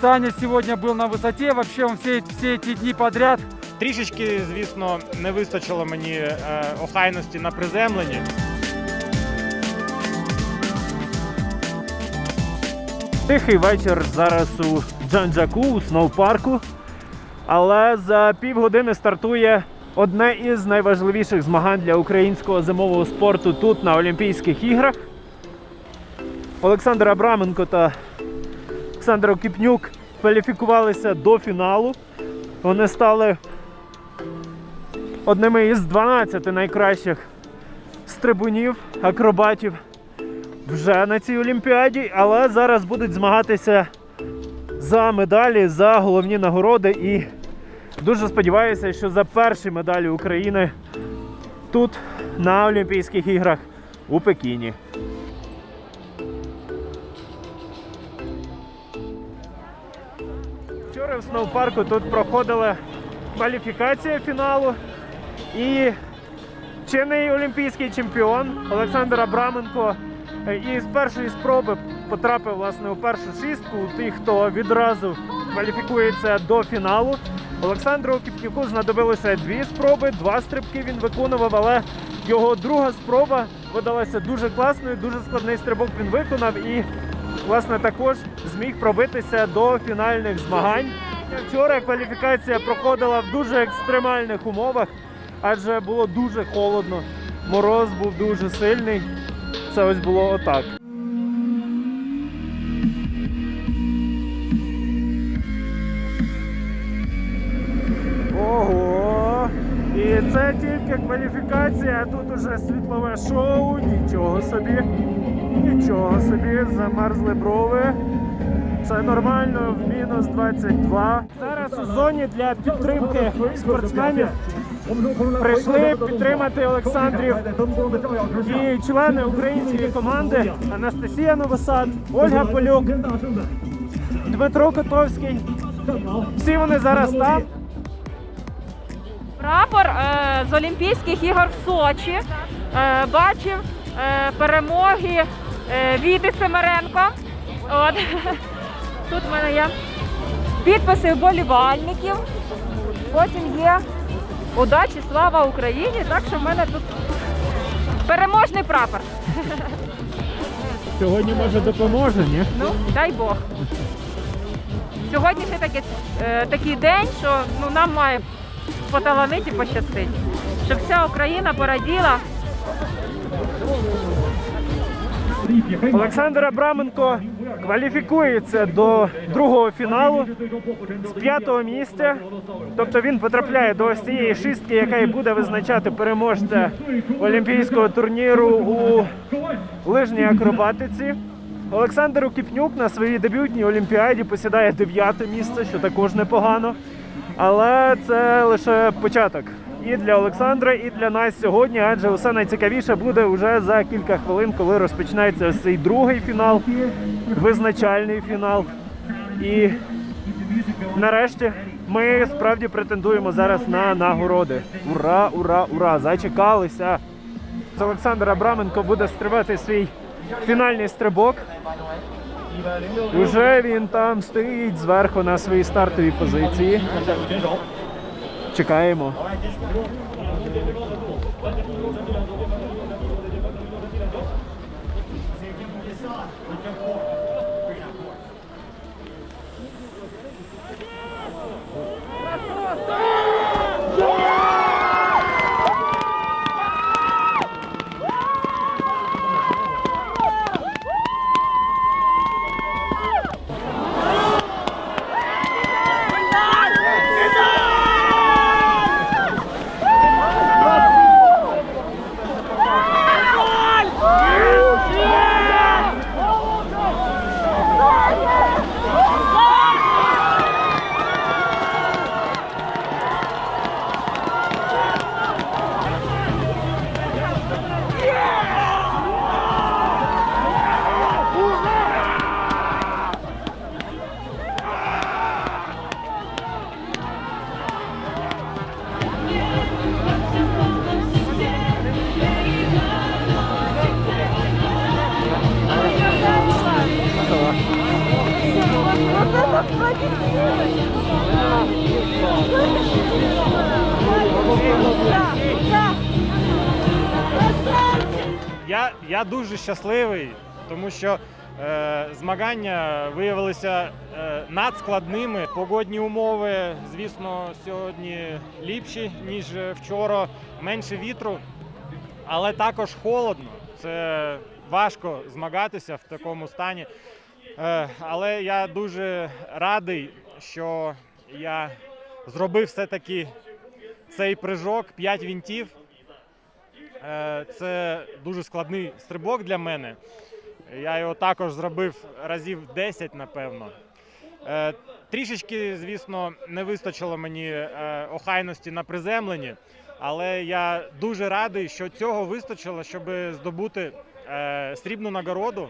Саня сегодня был на высоте. Вообще он все, все эти дни подряд Трішечки, звісно, не вистачило мені е, охайності на приземленні. Тихий вечір зараз у Джанджаку, у сноупарку. Але за півгодини стартує одне із найважливіших змагань для українського зимового спорту тут на Олімпійських іграх. Олександр Абраменко та Олександр Окіпнюк кваліфікувалися до фіналу. Вони стали одними із 12 найкращих стрибунів, акробатів вже на цій Олімпіаді, але зараз будуть змагатися за медалі, за головні нагороди. І дуже сподіваюся, що за перші медалі України тут на Олімпійських іграх у Пекіні. Вчора в сноупарку тут проходила кваліфікація фіналу. І чинний олімпійський чемпіон Олександр Абраменко е, і з першої спроби потрапив власне у першу шістку у тих, хто відразу кваліфікується до фіналу. Олександру Кіпнюку знадобилося дві спроби, два стрибки він виконував, але його друга спроба видалася дуже класною, дуже складний стрибок він виконав і власне також зміг пробитися до фінальних змагань. Вчора кваліфікація проходила в дуже екстремальних умовах, адже було дуже холодно. Мороз був дуже сильний. Це ось було отак. Ого! І це тільки кваліфікація, а тут уже світлове шоу. Нічого собі. Нічого собі, замерзли брови. Це нормально, в мінус 22. Зараз у зоні для підтримки спортсменів прийшли підтримати Олександрів і члени української команди Анастасія Новосад, Ольга Полюк, Дмитро Котовський. Всі вони зараз там. Прапор е, з Олімпійських ігор в Сочі. Е, бачив перемоги е, Віти Семеренко. От. Тут в мене є підписи вболівальників. Потім є удачі, слава Україні. Так що в мене тут переможний прапор. Сьогодні може допоможе, ні? Ну, дай Бог. Сьогодні ще такий, е, такий день, що ну, нам має поталанити і пощастить. Щоб вся Україна пораділа. Олександр Абраменко кваліфікується до другого фіналу з п'ятого місця. Тобто він потрапляє до ось цієї шістки, яка і буде визначати переможця олімпійського турніру у лижній акробатиці. Олександр Укіпнюк на своїй дебютній олімпіаді посідає дев'яте місце, що також непогано. Але це лише початок і для Олександра, і для нас сьогодні, адже усе найцікавіше буде вже за кілька хвилин, коли розпочинається ось цей другий фінал, визначальний фінал. І нарешті ми справді претендуємо зараз на нагороди. Ура, ура, ура! Зачекалися! Олександр Абраменко буде стрибати свій фінальний стрибок. Уже він там стоїть зверху на своїй стартовій позиції. Чекаємо. Я, я дуже щасливий, тому що е, змагання виявилися е, надскладними. Погодні умови, звісно, сьогодні ліпші, ніж вчора, менше вітру, але також холодно. Це важко змагатися в такому стані. Е, але я дуже радий, що я зробив все-таки цей прыжок 5 вінтів. Е, Це дуже складний стрибок для мене. Я його також зробив разів 10, напевно. Е, Трішечки, звісно, не вистачило мені е, охайності на приземленні, але я дуже радий, що цього вистачило, щоб здобути срібну нагороду.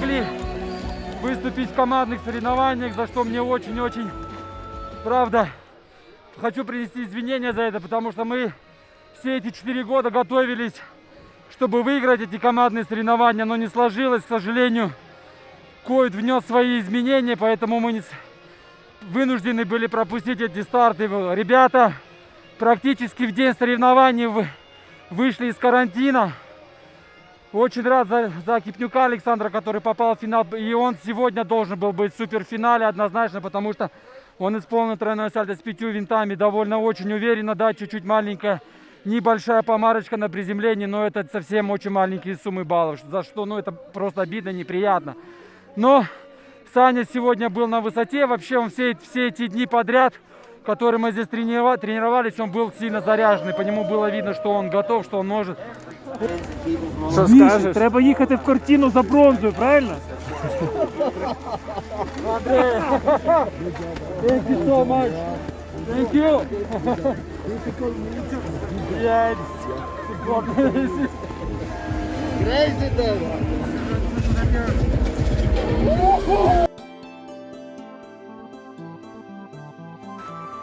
Смогли выступить в командных соревнованиях, за что мне очень-очень, правда, хочу принести извинения за это, потому что мы все эти четыре года готовились, чтобы выиграть эти командные соревнования, но не сложилось, к сожалению. Ковид внес свои изменения, поэтому мы не вынуждены были пропустить эти старты. Ребята практически в день соревнований вы- вышли из карантина. Очень рад за, за Кипнюка Александра, который попал в финал. И он сегодня должен был быть в суперфинале однозначно, потому что он исполнил тройное сальто с пятью винтами. Довольно очень уверенно, да, чуть-чуть маленькая, небольшая помарочка на приземлении, но это совсем очень маленькие суммы баллов. За что, ну, это просто обидно, неприятно. Но Саня сегодня был на высоте. Вообще он все, все эти дни подряд, которые мы здесь тренирова- тренировались, он был сильно заряженный. По нему было видно, что он готов, что он может. Що скажеш? Треба їхати в картину за бронзою, правильно? Thank you so much. Thank you. Yes.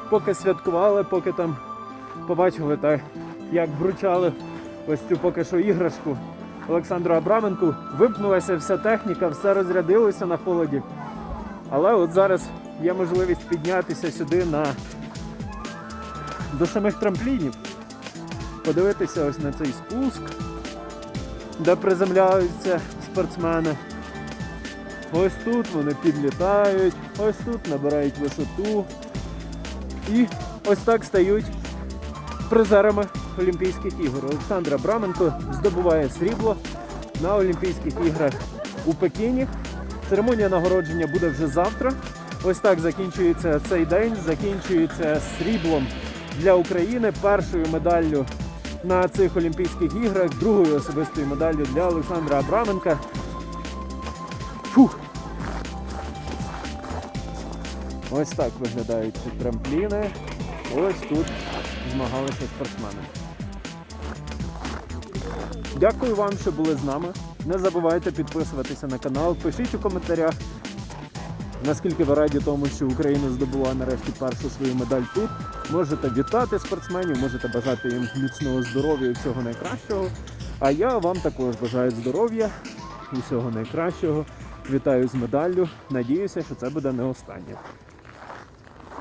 Поки святкували, поки там побачили, так, як вручали ось цю поки що іграшку Олександру Абраменку, випнулася вся техніка, все розрядилося на холоді. Але от зараз є можливість піднятися сюди на до самих трамплінів, подивитися ось на цей спуск, де приземляються спортсмени. Ось тут вони підлітають, ось тут набирають висоту. І ось так стають призерами Олімпійських ігор. Олександр Абраменко здобуває срібло на Олімпійських іграх у Пекіні. Церемонія нагородження буде вже завтра. Ось так закінчується цей день. Закінчується сріблом для України, першою медаллю на цих Олімпійських іграх, другою особистою медаллю для Олександра Абраменка. Фух. Ось так виглядають ці трампліни. Ось тут змагалися спортсмени. Дякую вам, що були з нами. Не забувайте підписуватися на канал, пишіть у коментарях, наскільки ви раді тому, що Україна здобула нарешті першу свою медаль тут. Можете вітати спортсменів, можете бажати їм міцного здоров'я і всього найкращого. А я вам також бажаю здоров'я і всього найкращого. Вітаю з медаллю. Надіюся, що це буде не останнє.